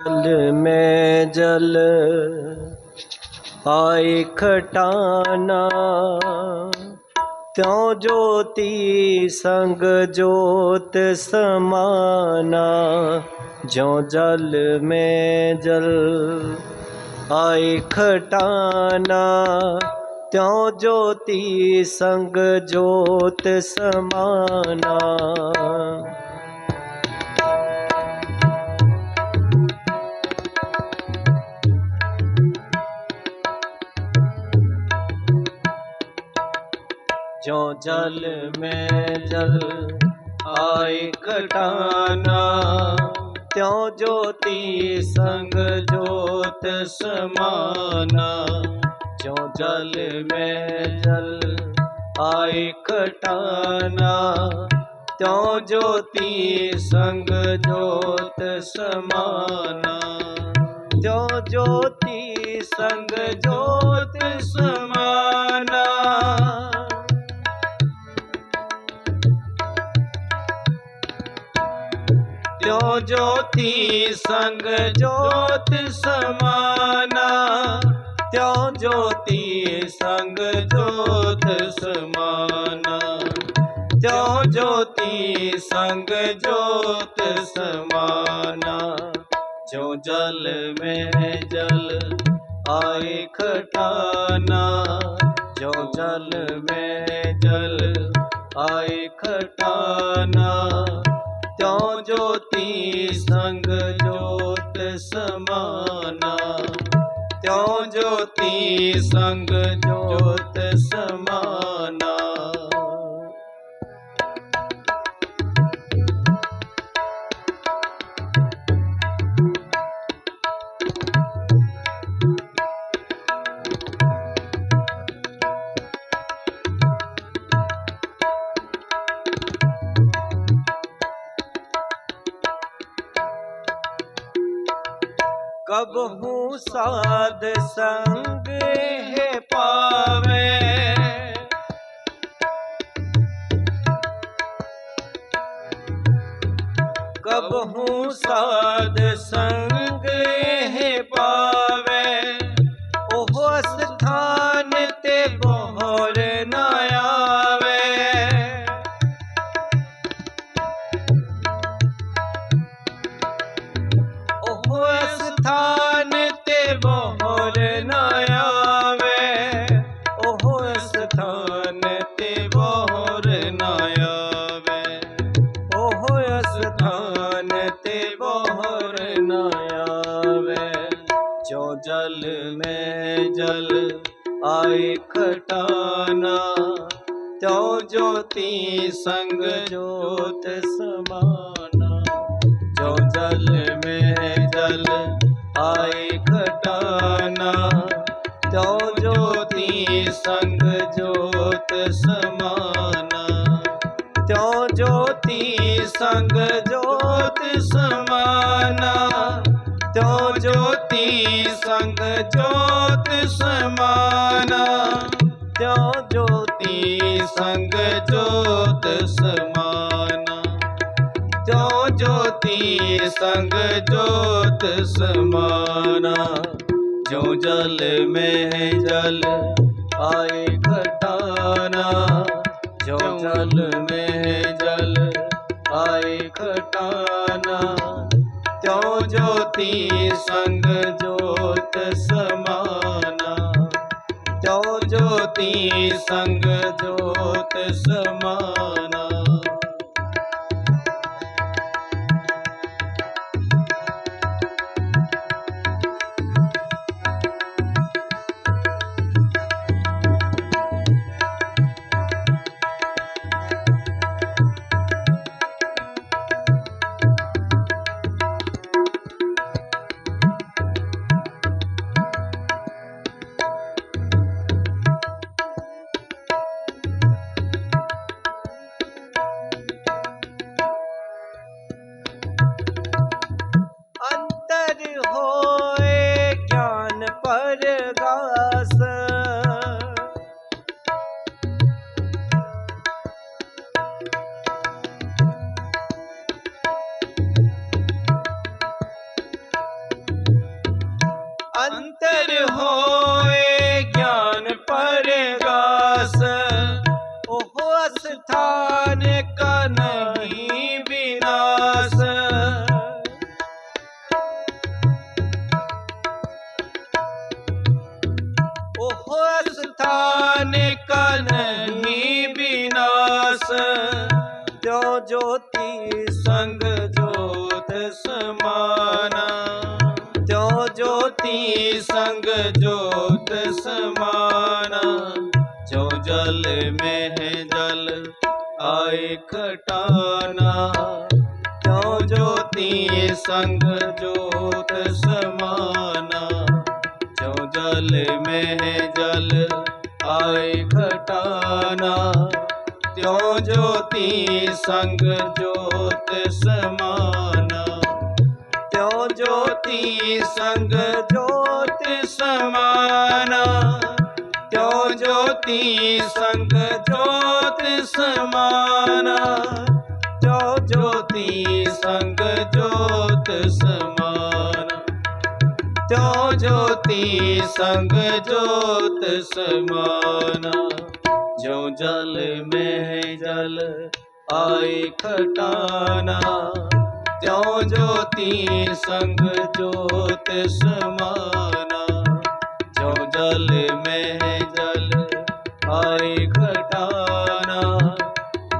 जल में जल आए खटाना त्यों ज्योति संग जोत समाना जो जल में जल आए खटाना त्यों ज्योति संग जोत समाना जो जल में जल आए खटाना त्यों ज्योति संग जोत समाना जो जल में जल आए खटाना त्यों ज्योति संग जोत समाना जो ज्योति संग जोत समाना ਜੋ ਜੋਤੀ ਸੰਗ ਜੋਤ ਸਮਾਨਾ, ਤਿਉ ਜੋਤੀ ਸੰਗ ਜੋਤ ਸਮਾਨਾ। ਤਿਉ ਜੋਤੀ ਸੰਗ ਜੋਤ ਸਮਾਨਾ, ਜੋ ਜਲ ਮੈਂ ਜਲ ਆਏ ਖਟਾਨਾ। ਜੋ ਜਲ ਮੈਂ ਜਲ ਆਏ ਖਟਾਨਾ ਤਿਉ ਜੋਤੀ ਸੰਗ ਜੋਤ ਸਮਾਨਾ। ਤਿਉ ਜੋਤੀ ਸੰਗ ਜੋਤ ਸਮਾਨਾ। ਪ੍ਰਭ ਹੂੰ ਸਾਧ ਸੰਗ ਇਹ ਪਾਵੇ। जो जल में जल आए खटाना त्यो ज्योति संग ज्योत समाना जो जल में जल आए खटाना त्यो ज्योति संग ज्योत समाना त्यो ज्योति संग ज्योत समाना ਕੋਈ ਸੰਗ ਜੋਤ ਸਮਾਨਾ। ਜੋ ਜੋਤੀ ਸੰਗ ਜੋਤ ਸਮਾਨਾ। ਜੋ ਜੋਤੀ ਸੰਗ ਜੋਤ ਸਮਾਨਾ। ਜੋ ਜਲ ਮਹਿ ਜਲ ਆਏ ਘਟਾਨਾ ਜੋ ਜਲ ਮਹਿ ਜਲ ਆਏ ਘਟਾਨਾ ਜੋ ਜੋਤੀ ਸੰਗ ਸਮਾਨਾ। ਤਿਉ ਜੋਤੀ ਸੰਗ ਜੋਤ ਸ ਜੋਤੀ ਸੰਗ ਜੋਤ ਸਮਾਨਾ। ਜੋ ਜੋਤੀ ਸੰਗ ਜੋਤ ਸਮਾਨਾ। ਜੋ ਜਲ ਮਹਿ ਜਲ ਆਏ ਖਟਾਨਾ। ਜੋ ਜੋਤੀ ਸੰਗ ਜੋਤ ਸਮਾਨਾ। ਜੋ ਜਲ ਮਹਿ ਜਲ ਆਏ ਖਟਾਨਾ। ਤਿਉ ਜੋਤੀ ਸੰਗ ਜੋਤ ਸਮਾਨਾ। ਤਿਉ ਜੋਤੀ ਸੰਗ ਜੋਤ ਸਮਾਨਾ। ਤਿਉ ਜੋਤੀ ਸੰਗ ਜੋਤ ਸਮਾਨਾ। ਤਿਉ ਜੋਤੀ ਸੰਗ ਜੋਤ ਸਮਾਨਾ। ਤਿਉ ਜੋਤੀ ਸੰਗ ਜੋਤ ਸਮਾਨਾ। ਜੋ ਜਲ ਮਹਿ ਜਲ ਆਏ ਖਟਾਨਾ। ਤਿਉ ਜੋਤੀ ਸੰਗ ਜੋਤ ਸਮਾਨਾ। ਜੋ ਜਲ ਮਹਿ ਜਲ ਆਏ ਖਟਾਨਾ।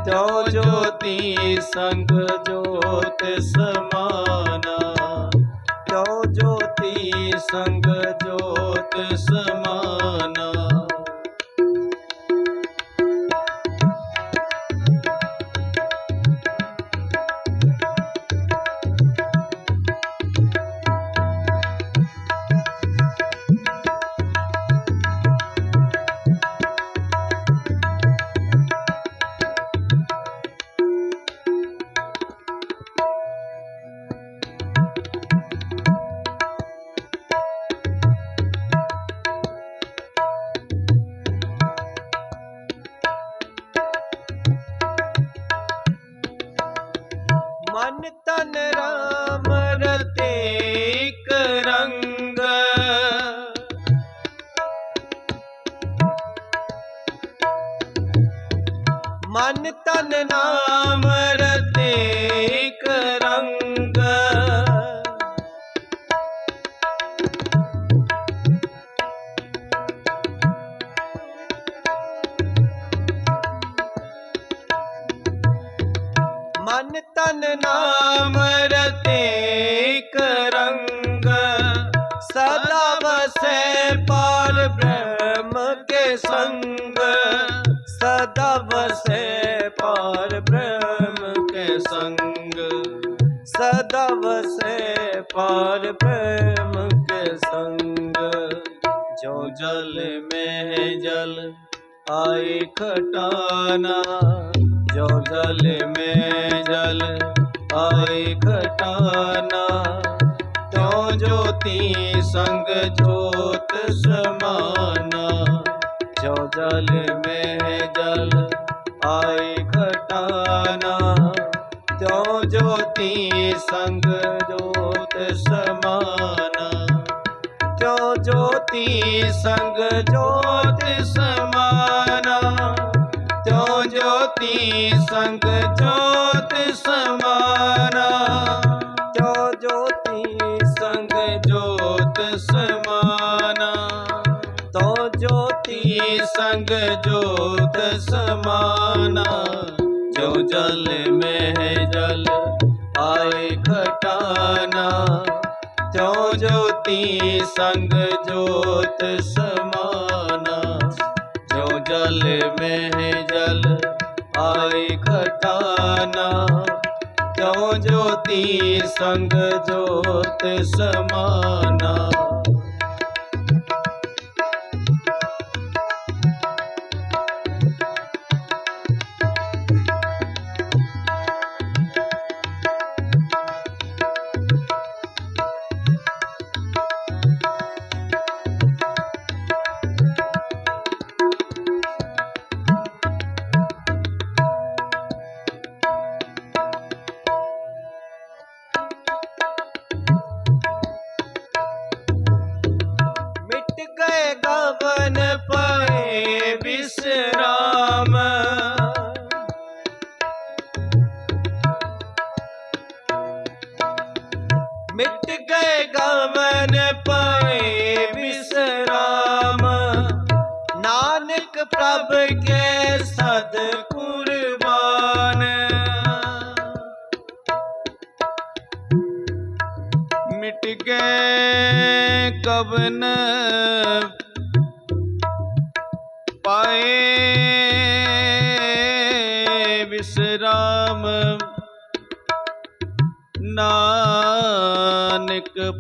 ਤਿਉ ਜੋਤੀ ਸੰਗ ਜੋਤ ਸਮਾਨਾ। ਜੋ ਜੋਤੀ ਸੰਗ ਜੋਤ ਸਮਾਨਾ। ਨਾਮ ਰਤੇ ਕਰੰਗ ਸਦਾ ਵਸੈ ਪਾਲ ਬ੍ਰਹਮ ਕੇ ਸੰਗ। ਸਦਾ ਵਸੈ ਪਾਲ ਬ੍ਰਹਮ ਕੇ ਸੰਗ। ਸਦਾ ਵਸੈ ਪਾਲ ਬ੍ਰਹਮ ਕੇ ਸੰਗ। ਜੋ ਜਲ ਮੈਂ ਜਲ, ਆਏ ਖਟਾਨਾ। ਜੋ ਜਲ ਮੈਂ ਖਟਾਨਾ ਤਉ ਜੋਤੀ ਸੰਗ ਜੋਤ ਸਮਾਨਾ। ਜੋ ਜਲ ਮਹਿ ਜਲ ਆਏ ਖਟਾਨਾ ਤਉ ਜੋਤੀ ਸੰਗ ਜੋਤ ਸਮਾਨਾ। ਜੋ ਜੋਤੀ ਸੰਗ ਜੋਤ ਸਮਾਨਾ। ਜੋ ਜੋਤੀ ਸੰਗ ਜੋਤ ਸਮਾਨਾ ਜੋਤੀ ਸੰਗ ਜੋਤ ਸਮਾਨਾ, ਜੋ ਜਲ ਮਹਿ ਜਲ ਆਏ ਘਟਾਨਾ ਜੋ ਜੋਤੀ ਸੰਗ ਜੋਤ ਸਮਾਨਾ, ਜੋ ਜਲ ਮਹਿ ਜਲ ਆਏ ਘਟਾਨਾ ਜੋ ਜੋਤੀ ਸੰਗ ਜੋਤ ਸਮਾਨਾ।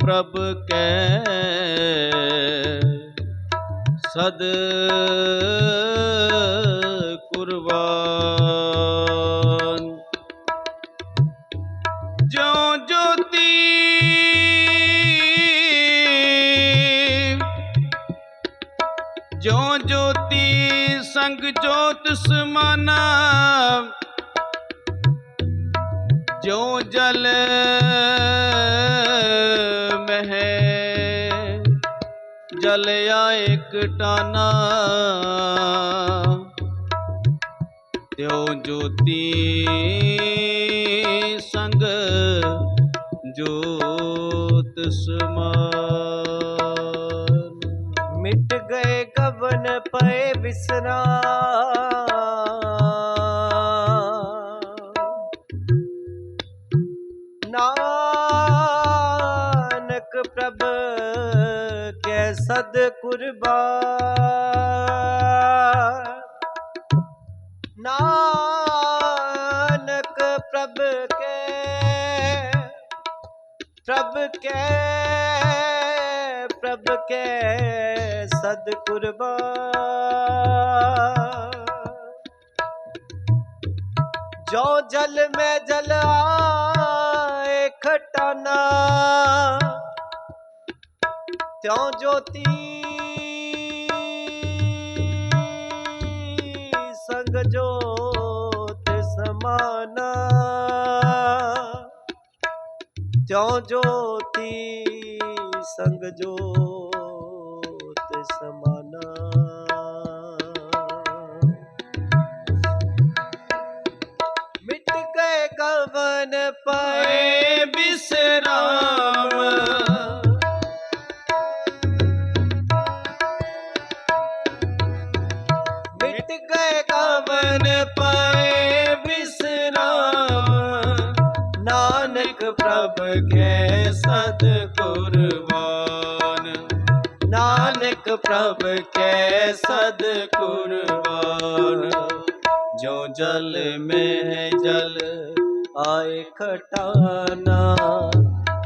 ਪ੍ਰਭ ਕੈ ਸਦ ਕੁਰਬਾਨ। ਜੋ ਜੋਤੀ ਜੋ ਜੋਤੀ ਸੰਗ ਜੋਤ ਸਮਾਨਾ ਜੋ ਜਲ ਇੱਕ ਤਿਉ ਜੋਤੀ ਸੰਗ ਜੋਤ ਸਮਾਨ। ਮਿਟ ਗਏ ਗਵਨ ਪਏ ਵਿਸਰਾਮ। ਕੇ ਪ੍ਰਭ ਕੇ ਸਦ ਕੁਰਬਾਨ ਜੋ ਜਲ ਮੈਂ ਜਲ ਆਏ ਖਟਾਨਾ ਤਿਉ ਜੋਤੀ ਤਿਉ ਜੋਤੀ ਸੰਗ ਜੋਤ ਸਮਾਨਾ। ਮਿਟ ਗਏ ਗਵਨ ਪਏ ਪਏ ਕੇ ਸਤ ਕੁਰਬਾਨ ਨਾਨਕ ਪ੍ਰਭ ਕੈ ਸਦ ਕੁਰਬਾਨ ਜੋ ਜਲ ਮੈਂ ਜਲ ਆਏ ਖਟਾਨਾ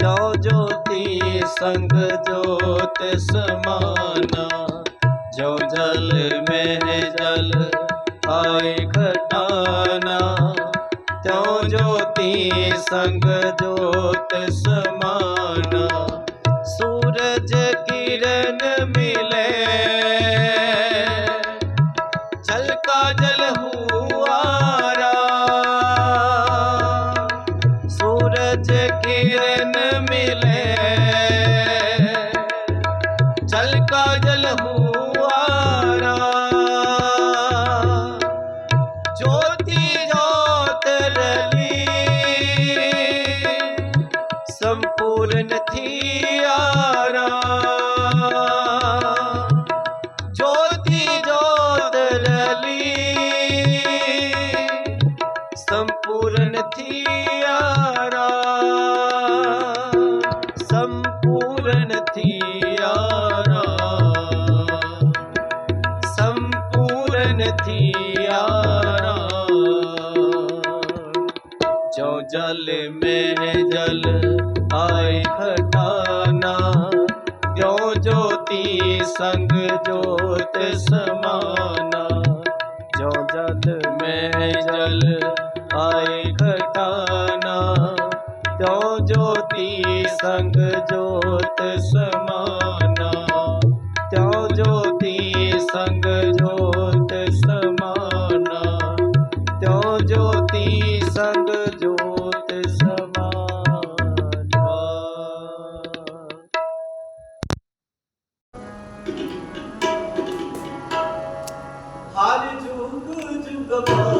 ਕਿਉ ਜੋਤੀ ਸੰਗ ਜੋਤ ਸਮਾਨਾ। ਜੋ ਜਲ ਮੈਂ ਜਲ ਆਏ ਖਟਾਨਾ ਤਿਉ ਜੋਤੀ ਸੰਗ ਜੋਤ ਸਮਾਨਾ। ਸੂਰਜ ਕਿਰਨ ਮਿਲੇ। ਜਲ ਕਾ ਜਲ ਹੁਆਰਾ ਸੂਰਜ ਕਿਰਨ ਮਿਲੇ। ਜਲ ਕਾ ਜਲ ਹੁਆਰਾ ਜੋਤੀ ਆਏ ਖਟਾਨਾ ਜੋਤੀ ਸੰਗ ਜੋਤ ਸਮਾਨਾ? ਜੋ ਜਲ ਮੈਂ ਜਲ ਆਏ ਖਟਾਨਾ ਜੋ ਜੋਤੀ ਸੰਗ ਜੋਤ ਸਮਾਨਾ? ਤਿਉ ਜੋਤੀ ਸੰਗ ਜੋਤ the go.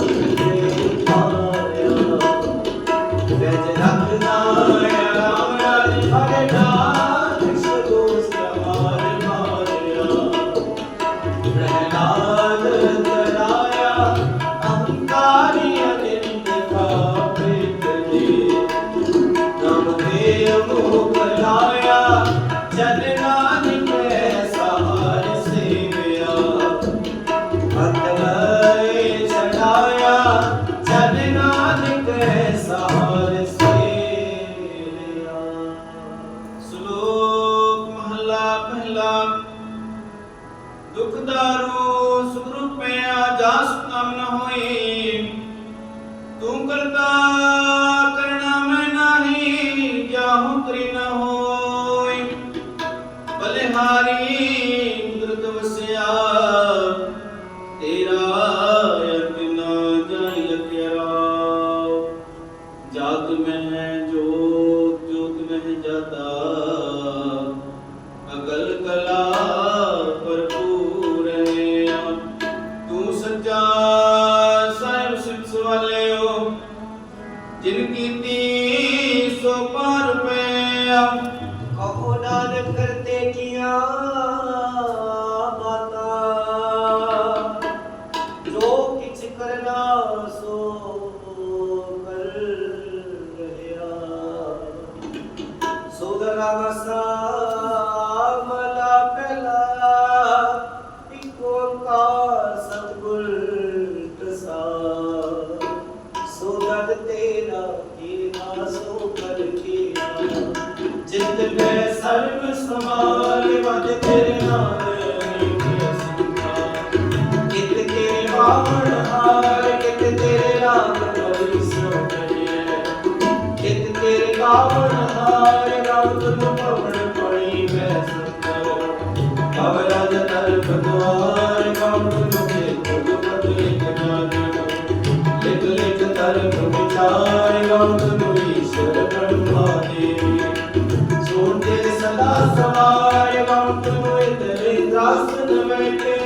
ਸਦਾ ਸਵਾਰ ਵੰਤ ਨੂੰ ਇੰਦਰੇ ਦਾਸਨ ਬੈਠੇ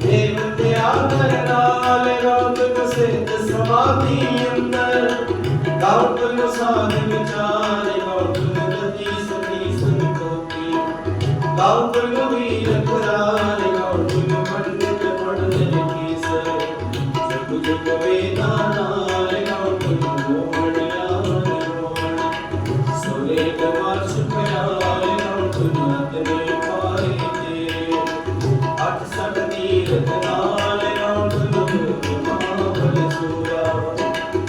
ਦੇਵ ਤਿਆ ਕਰਨਾਲ ਰੋਤ ਕਸਿੱਧ ਸਮਾਧੀ ਅੰਦਰ ਗਾਉਤ ਮੁਸਾਦ ਵਿਚਾਰ ਗਾਉਤ ਨੂੰ ਗਤੀ ਸੁਣੀ ਸੁਨ ਕੋਕੀ ਗਾਉਤ ਨੂੰ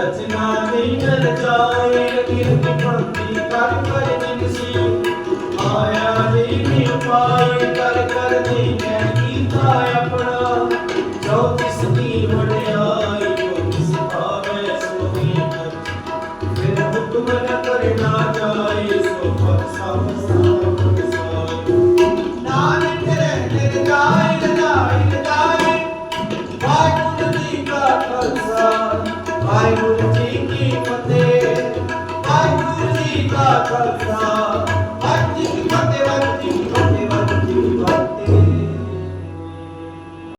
ਰਚਨਾ ਨਹੀਂ ਰਚਾਈ ਕਿਰਤੀ ਪੰਤੀ ਕਰ ਕਰ ਜਿਨਸੀ ਆਇਆ ਜੀ ਨੀ ਪਾਈ ਕਰ Bye.